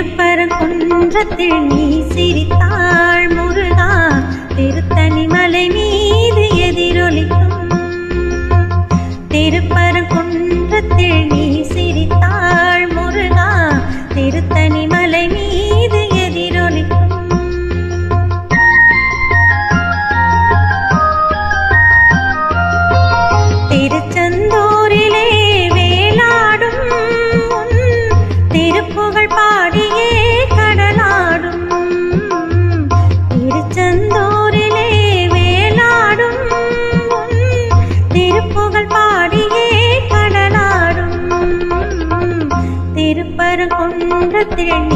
திருப்பரங்குன்றத்தில் நீ சிரித்தாள் முருகா திருத்தணி மலை மீது ചെന്തൂരിലെ വേലാടും തിരുപ്പുകൾ പാടിയേ കടലാടും. തിരുപ്പരം കൊണ്ടത്തിരണ്ട്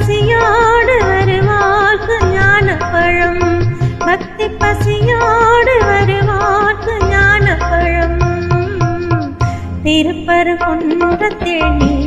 பசியோடு வருவார்க்கு ஞான பழம் பக்தி பசியோடு வருவார்க்கு ஞான பழம் திருப்பரங்குன்றத்தில் நீ